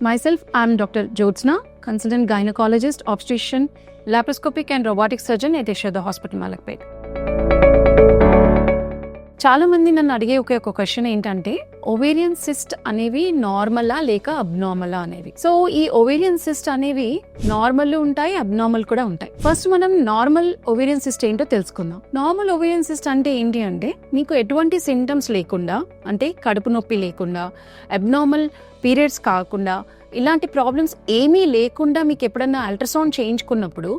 Myself, I'm Dr. Jyotsna, consultant gynecologist, obstetrician, laparoscopic and robotic surgeon at Yashoda Hospital, Malakpet. చాలా మంది నన్ను అడిగే ఒకే ఒక క్వశ్చన్ ఏంటంటే ఒవేరియన్ సిస్ట్ అనేవి నార్మలా లేక అబ్నార్మలా అనేవి? సో ఈ ఒవేరియన్ సిస్ట్ అనేవి నార్మల్ ఉంటాయి అబ్నార్మల్ కూడా ఉంటాయి. ఫస్ట్ మనం నార్మల్ ఒవేరియన్ సిస్ట్ ఏంటో తెలుసుకుందాం. నార్మల్ ఒవేరియన్ సిస్ట్ అంటే ఏంటి అంటే మీకు ఎటువంటి సింటమ్స్ లేకుండా అంటే కడుపు నొప్పి లేకుండా అబ్నార్మల్ పీరియడ్స్ కాకుండా ఇలాంటి ప్రాబ్లమ్స్ ఏమీ లేకుండా మీకు ఎప్పుడన్నా అల్ట్రాసౌండ్ చేయించుకున్నప్పుడు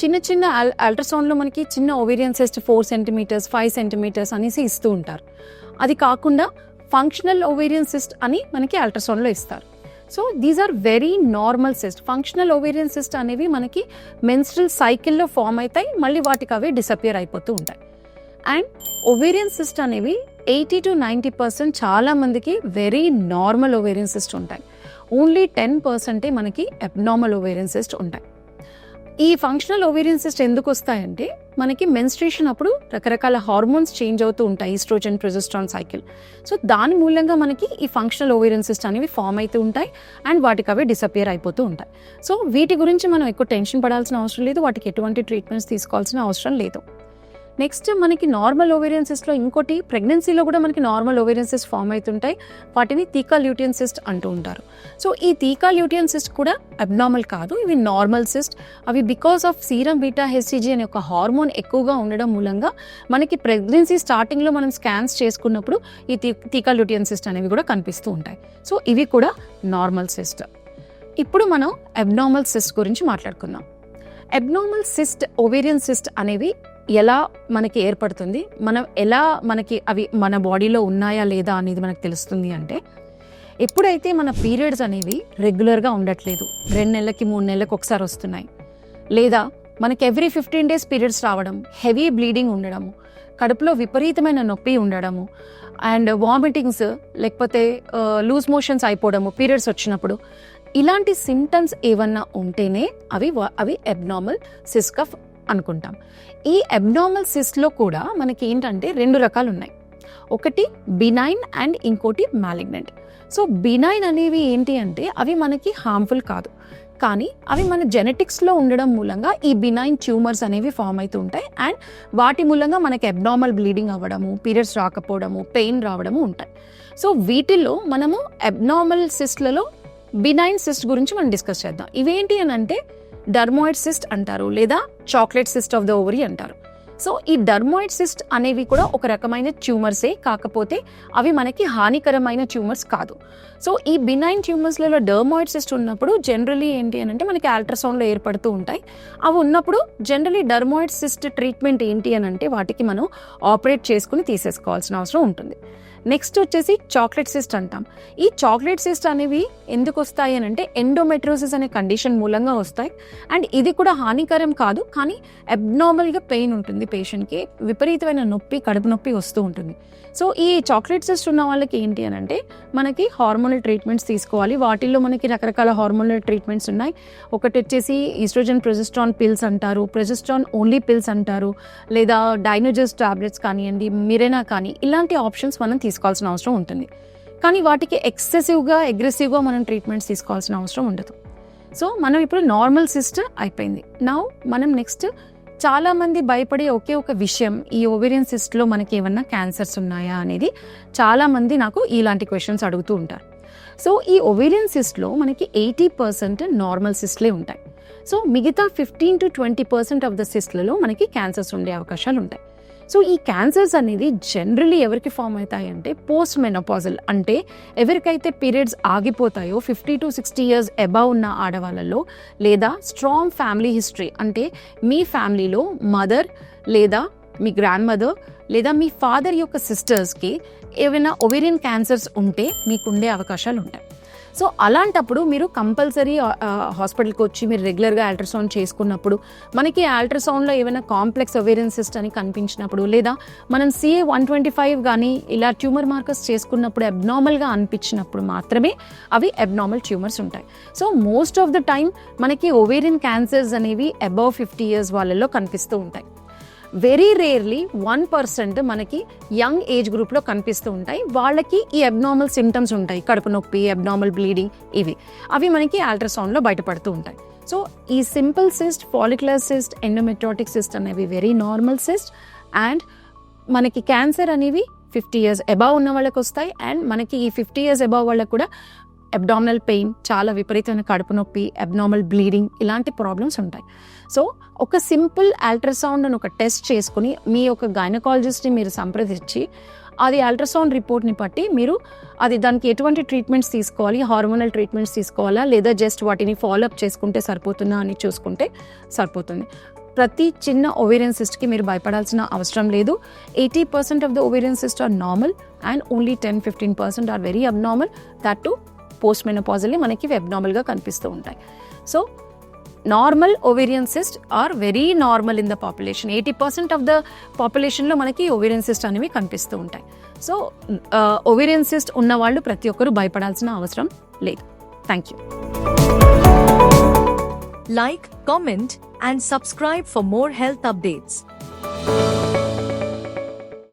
చిన్న చిన్న అల్ అల్ట్రాసౌండ్లో మనకి చిన్న ovarian cyst four centimetres five centimetres అనేసి ఇస్తూ ఉంటారు. అది కాకుండా ఫంక్షనల్ ఓవేరియన్ సిస్ట్ అని మనకి అల్ట్రాసౌండ్లో ఇస్తారు. So these are very normal cyst. Functional ovarian cyst అనేవి మనకి మెన్స్ట్రల్ సైకిల్లో ఫామ్ అవుతాయి మళ్ళీ వాటికి అవి డిసపియర్ అయిపోతూ ఉంటాయి. అండ్ ఓవేరియన్ సిస్ట్ అనేవి ఎయిటీ టు నైంటీ పర్సెంట్ చాలామందికి వెరీ నార్మల్ ఓవేరియన్ సిస్ట్ ఉంటాయి. ఓన్లీ టెన్ పర్సెంటే మనకి అబ్నార్మల్ ఓవేరియన్ సిస్ట్ ఉంటాయి. ఈ ఫంక్షనల్ ఓవేరియన్ సిస్ట్ ఎందుకు వస్తాయంటే మనకి మెన్స్ట్రేషన్ అప్పుడు రకరకాల హార్మోన్స్ చేంజ్ అవుతూ ఉంటాయి ఈస్ట్రోజన్ ప్రొజెస్ట్రాన్ సైకిల్ సో దాని మూలంగా మనకి ఈ ఫంక్షనల్ ఓవేరియన్ సిస్ట్ అనేవి ఫామ్ అవుతూ ఉంటాయి అండ్ వాటికి అవి డిసపియర్ అయిపోతూ ఉంటాయి. సో వీటి గురించి మనం ఎక్కువ టెన్షన్ పడాల్సిన అవసరం లేదు వాటికి ఎటువంటి ట్రీట్మెంట్స్ తీసుకోవాల్సిన అవసరం లేదు. నెక్స్ట్ మనకి నార్మల్ ఓవేరియన్ సిస్ట్లో ఇంకోటి ప్రెగ్నెన్సీలో కూడా మనకి నార్మల్ ఓవేరియన్ ఫామ్ అవుతుంటాయి. వాటిని తీకా ల్యూటియన్ సిస్ట్ అంటూ ఉంటారు. సో ఈ తీకా ల్యూటియన్ సిస్ట్ కూడా అబ్నార్మల్ కాదు ఇవి నార్మల్ సిస్ట్ అవి because of serum beta HCG అనే ఒక హార్మోన్ ఎక్కువగా ఉండడం మూలంగా మనకి ప్రెగ్నెన్సీ స్టార్టింగ్లో మనం స్కాన్స్ చేసుకున్నప్పుడు ఈ తీకా ల్యూటియన్ సిస్ట్ అనేవి కూడా కనిపిస్తూ ఉంటాయి. సో ఇవి కూడా నార్మల్ సిస్ట్ ఇప్పుడు మనం అబ్నార్మల్ సిస్ట్ గురించి మాట్లాడుకుందాం. అబ్నార్మల్ సిస్ట్ ఓవేరియన్ సిస్ట్ అనేవి ఎలా మనకి ఏర్పడుతుంది మనం ఎలా మనకి అవి మన బాడీలో ఉన్నాయా లేదా అనేది మనకు తెలుస్తుంది అంటే ఎప్పుడైతే మన పీరియడ్స్ అనేవి రెగ్యులర్గా ఉండట్లేదు రెండు నెలలకి మూడు నెలలకు ఒకసారి వస్తున్నాయి లేదా మనకి ఎవ్రీ ఫిఫ్టీన్ డేస్ పీరియడ్స్ రావడం హెవీ బ్లీడింగ్ ఉండడము కడుపులో విపరీతమైన నొప్పి ఉండడము అండ్ వామిటింగ్స్ లేకపోతే లూజ్ మోషన్స్ అయిపోవడము పీరియడ్స్ వచ్చినప్పుడు ఇలాంటి సిమ్టమ్స్ ఏమన్నా ఉంటేనే అవి అవి అబ్నార్మల్ సిస్కఫ్ అనుకుంటాం. ఈ అబ్నార్మల్ సిస్ట్లో కూడా మనకి ఏంటంటే రెండు రకాలు ఉన్నాయి ఒకటి బినైన్ అండ్ ఇంకోటి మ్యాలిగ్నెంట్ సో బినైన్ అనేవి ఏంటి అంటే అవి మనకి హార్మ్ఫుల్ కాదు. కానీ అవి మన జెనెటిక్స్లో ఉండడం మూలంగా ఈ బినైన్ ట్యూమర్స్ అనేవి ఫామ్ అవుతూ ఉంటాయి. అండ్ వాటి మూలంగా మనకి అబ్నార్మల్ బ్లీడింగ్ అవ్వడము పీరియడ్స్ రాకపోవడము పెయిన్ రావడము ఉంటాయి. సో వీటిల్లో మనము అబ్నార్మల్ సిస్ట్లలో బినైన్ సిస్ట్ గురించి మనం డిస్కస్ చేద్దాం. ఇవేంటి అని అంటే డర్మాయిడ్ సిస్ట్ అంటారు లేదా chocolate cyst of the ovary అంటారు. సో ఈ డర్మాయిడ్ సిస్ట్ అనేవి కూడా ఒక రకమైన ట్యూమర్సే కాకపోతే అవి మనకి హానికరమైన ట్యూమర్స్ కాదు. సో ఈ బినైన్ ట్యూమర్స్లలో డర్మాయిడ్ సిస్ట్ ఉన్నప్పుడు జనరలీ ఏంటి అని అంటే మనకి అల్ట్రాసౌండ్లో ఏర్పడుతూ ఉంటాయి. అవి ఉన్నప్పుడు జనరలీ డర్మాయిడ్ సిస్ట్ ట్రీట్మెంట్ ఏంటి అని అంటే వాటికి మనం ఆపరేట్ చేసుకుని తీసేసుకోవాల్సిన అవసరం ఉంటుంది. నెక్స్ట్ వచ్చేసి చాక్లెట్ సిస్ట్ అంటాం. ఈ చాక్లెట్ సిస్ట్ అనేవి ఎందుకు వస్తాయి అని అంటే ఎండోమెట్రోసిస్ అనే కండిషన్ మూలంగా వస్తాయి. అండ్ ఇది కూడా హానికరం కాదు కానీ అబ్నార్మల్గా పెయిన్ ఉంటుంది పేషెంట్కి విపరీతమైన నొప్పి కడుపు నొప్పి వస్తూ ఉంటుంది. సో ఈ చాక్లెట్ సిస్ట్ ఉన్న వాళ్ళకి ఏంటి అని అంటే మనకి హార్మోనల్ ట్రీట్మెంట్స్ తీసుకోవాలి. వాటిల్లో మనకి రకరకాల హార్మోనల్ ట్రీట్మెంట్స్ ఉన్నాయి. ఒకటి వచ్చేసి ఈస్ట్రోజన్ ప్రొజెస్ట్రాన్ పిల్స్ అంటారు. ప్రొజెస్ట్రాన్ ఓన్లీ పిల్స్ అంటారు. లేదా డైనోజెస్ టాబ్లెట్స్ కానివ్వండి మిరెనా కానీ ఇలాంటి ఆప్షన్స్ మనం తీసుకోవాల్సిన అవసరం ఉంటుంది. కానీ వాటికి ఎక్సెసివ్గా అగ్రెసివ్గా మనం ట్రీట్మెంట్స్ తీసుకోవాల్సిన అవసరం ఉండదు. సో మనం ఇప్పుడు నార్మల్ సిస్ట్ అయిపోయింది. నా మనం నెక్స్ట్ చాలా మంది భయపడే ఒకే ఒక విషయం ఈ ఓవేరియన్ సిస్ట్లో మనకి ఏమన్నా క్యాన్సర్స్ ఉన్నాయా అనేది చాలా మంది నాకు ఇలాంటి క్వశ్చన్స్ అడుగుతూ ఉంటారు. సో ఈ ఒవేరియన్ సిస్ట్లో మనకి ఎయిటీ పర్సెంట్ నార్మల్ సిస్ట్లే ఉంటాయి. సో మిగతా fifteen to twenty percent of the సిస్ట్లలో మనకి క్యాన్సర్స్ ఉండే అవకాశాలు ఉంటాయి. సో ఈ క్యాన్సర్స్ అనేది జనరలీ ఎవరికి ఫామ్ అవుతాయి అంటే పోస్ట్ మెనోపాజల్ అంటే ఎవరికైతే periods ఆగిపోతాయో fifty to sixty years above ఉన్న ఆడవాళ్ళలో లేదా స్ట్రాంగ్ ఫ్యామిలీ హిస్టరీ అంటే మీ ఫ్యామిలీలో మదర్ లేదా మీ గ్రాండ్ మదర్ లేదా మీ ఫాదర్ యొక్క సిస్టర్స్కి ఏమైనా ఒవేరియన్ క్యాన్సర్స్ ఉంటే మీకు ఉండే అవకాశాలు ఉంటాయి సో అలాంటప్పుడు మీరు కంపల్సరీ హాస్పిటల్కి వచ్చి మీరు రెగ్యులర్గా అల్ట్రాసౌండ్ చేసుకున్నప్పుడు మనకి అల్ట్రాసౌండ్లో ఏమైనా కాంప్లెక్స్ ఒవేరియన్ అని కనిపించినప్పుడు లేదా మనం సిఏ వన్ ట్వంటీ ఫైవ్ కానీ ఇలా ట్యూమర్ మార్కర్స్ చేసుకున్నప్పుడు అబ్నార్మల్గా అనిపించినప్పుడు మాత్రమే అవి అబ్నార్మల్ ట్యూమర్స్ ఉంటాయి. So most of the time మనకి ఒవేరియన్ క్యాన్సర్స్ అనేవి అబౌవ్ ఫిఫ్టీ ఇయర్స్ వాళ్ళల్లో కనిపిస్తూ ఉంటాయి. వెరీ రేర్లీ వన్ పర్సెంట్ మనకి యంగ్ ఏజ్ గ్రూప్లో కనిపిస్తూ ఉంటాయి. వాళ్ళకి ఈ అబ్నార్మల్ సిమ్టమ్స్ ఉంటాయి. కడుపు నొప్పి అబ్నార్మల్ బ్లీడింగ్ ఇవి. అవి మనకి అల్ట్రాసౌండ్లో బయటపడుతూ ఉంటాయి. సో ఈ simple cyst follicular cyst endometriotic cyst అనేవి వెరీ నార్మల్ సిస్ట్ అండ్ మనకి క్యాన్సర్ అనేవి ఫిఫ్టీ ఇయర్స్ అబవ్ ఉన్న వాళ్ళకి వస్తాయి. అండ్ మనకి ఈ ఫిఫ్టీ ఇయర్స్ అబవ్ వాళ్ళకి కూడా అబ్డామినల్ పెయిన్ చాలా విపరీతమైన కడుపు నొప్పి అబ్నార్మల్ బ్లీడింగ్ ఇలాంటి ప్రాబ్లమ్స్ ఉంటాయి. సో ఒక సింపుల్ అల్ట్రాసౌండ్ అని ఒక టెస్ట్ చేసుకుని మీ యొక్క గైనకాలజిస్ట్ని మీరు సంప్రదించి అది అల్ట్రాసౌండ్ రిపోర్ట్ని బట్టి మీరు అది దానికి ఎటువంటి ట్రీట్మెంట్స్ తీసుకోవాలి హార్మోనల్ ట్రీట్మెంట్స్ తీసుకోవాలా లేదా జస్ట్ వాటిని ఫాలోఅప్ చేసుకుంటే సరిపోతుందా అని చూసుకుంటే సరిపోతుంది. ప్రతి చిన్న ఓవేరియన్ సిస్ట్కి మీరు భయపడాల్సిన అవసరం లేదు. Eighty percent of the ovarian cyst are normal and only ten fifteen percent are very abnormal that too post మెనోపాజల్లీ మనకి వెబ్నార్మల్గా కనిపిస్తూ ఉంటాయి. So normal ovarian cyst are very normal in the population eighty percent of the పాపులేషన్లో మనకి ovarian cyst అనేవి కనిపిస్తూ ఉంటాయి. So ovarian cyst ఉన్న వాళ్ళు ప్రతి ఒక్కరూ భయపడాల్సిన అవసరం లేదు. Thank you like comment and subscribe for more health updates